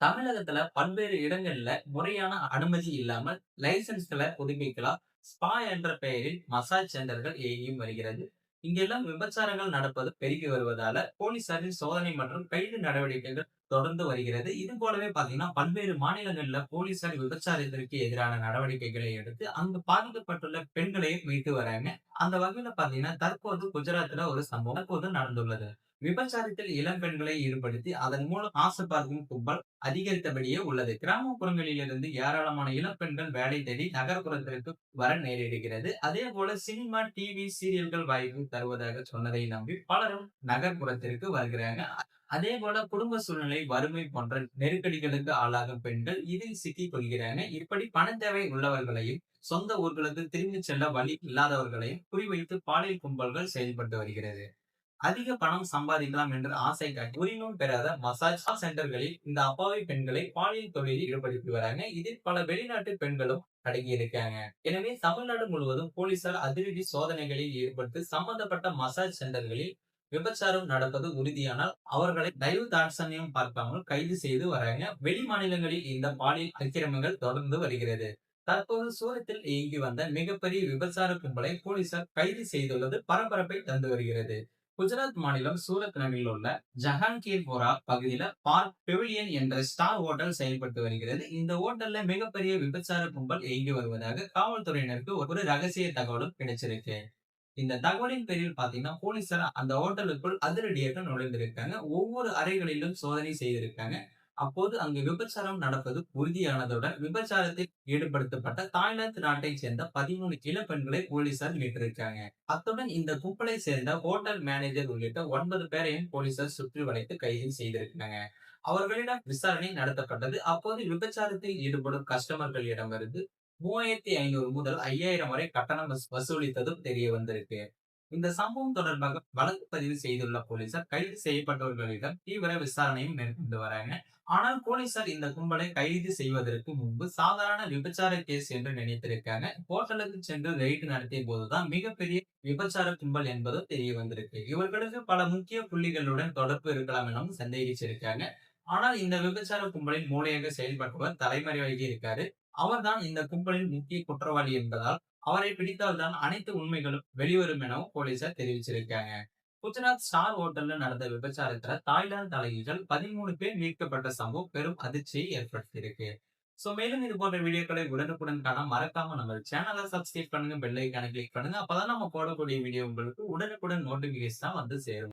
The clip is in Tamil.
தமிழகத்துல பல்வேறு இடங்கள்ல முறையான அனுமதி இல்லாமல் லைசன்ஸ்களை புதுப்பிக்கலாம் ஸ்பா என்ற பெயரில் மசாஜ் சென்டர்கள் இயங்கியும் வருகிறது. இங்கெல்லாம் விபச்சாரங்கள் நடப்பது பெருகி வருவதால போலீசாரின் சோதனை மற்றும் கைது நடவடிக்கைகள் தொடர்ந்து வருகிறது. இது போலவே பாத்தீங்கன்னா பல்வேறு மாநிலங்கள்ல போலீசார் விபச்சாரத்திற்கு எதிரான நடவடிக்கைகளை எடுத்து அங்கு பாதிக்கப்பட்டுள்ள பெண்களையும் மீட்டு வராங்க. அந்த வகையில பாத்தீங்கன்னா தற்போது குஜராத்ல ஒரு சம்பவம் தற்போது நடந்துள்ளது. விபச்சாரத்தில் இளம் பெண்களை ஈடுபடுத்தி அதன் மூலம் ஆசை பார்க்கும் கும்பல் அதிகரித்தபடியே உள்ளது. கிராமப்புறங்களிலிருந்து ஏராளமான இளம் பெண்கள் வேலை தேடி நகர்ப்புறத்திற்கு வர நேரிடுகிறது. அதே போல சினிமா டிவி சீரியல்கள் வாய்ப்பு தருவதாக சொன்னதை நம்பி பலரும் நகர்ப்புறத்திற்கு வருகிறாங்க. அதே போல குடும்ப சூழ்நிலை வறுமை போன்ற நெருக்கடிகளுக்கு ஆளாகும் பெண்கள் இதில் சிக்கிக் கொள்கிறாங்க இப்படி பண தேவை உள்ளவர்களையும் சொந்த ஊர்களுக்கு திரும்பி செல்ல வழி இல்லாதவர்களையும் குறிவைத்து பாலியல் கும்பல்கள் செயல்பட்டு வருகிறது. அதிக பணம் சம்பாதிக்கலாம் என்ற ஆசை காட்டி உரிமம் பெறாத மசாஜ் சென்டர்களில் இந்த அப்பாவி பெண்களை பாலியல் தொழிலில் ஈடுபடுத்தி வராங்க. இதில் பல வெளிநாட்டு பெண்களும் அடங்கி இருக்காங்க. எனவே தமிழ்நாடு முழுவதும் போலீசார் அதிரடி சோதனைகளில் ஈடுபட்டு சம்பந்தப்பட்ட மசாஜ் சென்டர்களில் விபச்சாரம் நடப்பது உறுதியானால் அவர்களை தயவு தாட்சணியம் பார்க்காமல் கைது செய்து வராங்க. வெளி மாநிலங்களில் இந்த பாலியல் அக்கிரமங்கள் தொடர்ந்து வருகிறது. தற்போது சூரத்தில் இயங்கி வந்த மிகப்பெரிய விபச்சார கும்பலை போலீசார் கைது செய்துள்ளது பரபரப்பை தந்து வருகிறது. குஜராத் மாநிலம் சூரத் நகரில் உள்ள ஜஹாங்கீர்போரா பகுதியில பார்க் பெவிலியன் என்ற ஸ்டார் ஹோட்டல் செயல்பட்டு வருகிறது. இந்த ஹோட்டல்ல மிகப்பெரிய விபச்சார கும்பல் இயங்கி வருவதாக காவல்துறையினருக்கு ஒரு ரகசிய தகவலும் கிடைச்சிருக்கு. இந்த தகவலின் பேரில் பாத்தீங்கன்னா போலீசார் அந்த ஹோட்டலுக்குள் அதிரடியாக நுழைந்திருக்காங்க. ஒவ்வொரு அறைகளிலும் சோதனை செய்திருக்காங்க. அப்போது அங்கு விபச்சாரம் நடப்பது உறுதியானதுடன் விபச்சாரத்தில் ஈடுபடுத்தப்பட்ட தாய்லாந்து நாட்டை சேர்ந்த பதிமூணு இளப்பெண்களை போலீசார் மீட்டிருக்காங்க. அத்துடன் இந்த கும்பலை சேர்ந்த ஹோட்டல் மேனேஜர் உள்ளிட்ட ஒன்பது பேரையும் போலீசார் சுற்றி வளைத்து கைது செய்திருக்காங்க அவர்களிடம் விசாரணை நடத்தப்பட்டது. அப்போது விபச்சாரத்தில் ஈடுபடும் கஸ்டமர்களிடமிருந்து மூவாயிரத்தி ஐநூறு முதல் ஐயாயிரம் வரை கட்டணம் வசூலித்ததும் தெரிய வந்திருக்கு இந்த சம்பவம் தொடர்பாக வழக்கு பதிவு செய்துள்ள போலீசார் கைது செய்யப்பட்டவர்களிடம் தீவிர விசாரணையும் மேற்கொண்டு வராங்க. ஆனால் போலீசார் இந்த கும்பலை கைது செய்வதற்கு முன்பு சாதாரண விபச்சார கேஸ் என்று நினைத்திருக்காங்க. ஹோட்டலுக்கு சென்று ரெய்டு நடத்திய போதுதான் மிகப்பெரிய விபச்சார கும்பல் என்பது தெரிய வந்திருக்கு. இவர்களுக்கு பல முக்கிய புள்ளிகளுடன் தொடர்பு இருக்கலாம் எனவும் சந்தேகிச்சிருக்காங்க. ஆனால் இந்த விபச்சார கும்பலின் மூளையாக செயல்பட்டவர் தலைமறைவாகி இருக்காரு. அவர்தான் இந்த கும்பலின் முக்கிய குற்றவாளி என்பதால் அவரை பிடித்தால்தான் அனைத்து உண்மைகளும் வெளிவரும் எனவும் போலீசார் தெரிவிச்சிருக்காங்க. குஜராத் ஸ்டார் ஹோட்டல்ல நடந்த விபச்சாரத்துல தாய்லாந்து தலையிகள் பதிமூணு பேர் மீட்கப்பட்ட சம்பவம் பெரும் அதிர்ச்சியை ஏற்படுத்தியிருக்கு. சோ மேலும் இது போன்ற வீடியோக்களை உடனுக்குடன் காண மறக்காம நம்ம சேனலை சப்ஸ்கிரைப் பண்ணுங்க பெல்லைக்கான கிளிக் பண்ணுங்க. அப்பதான் நம்ம போடக்கூடிய வீடியோ உங்களுக்கு உடனுக்குடன் நோட்டிபிகேஷன் வந்து சேரும்.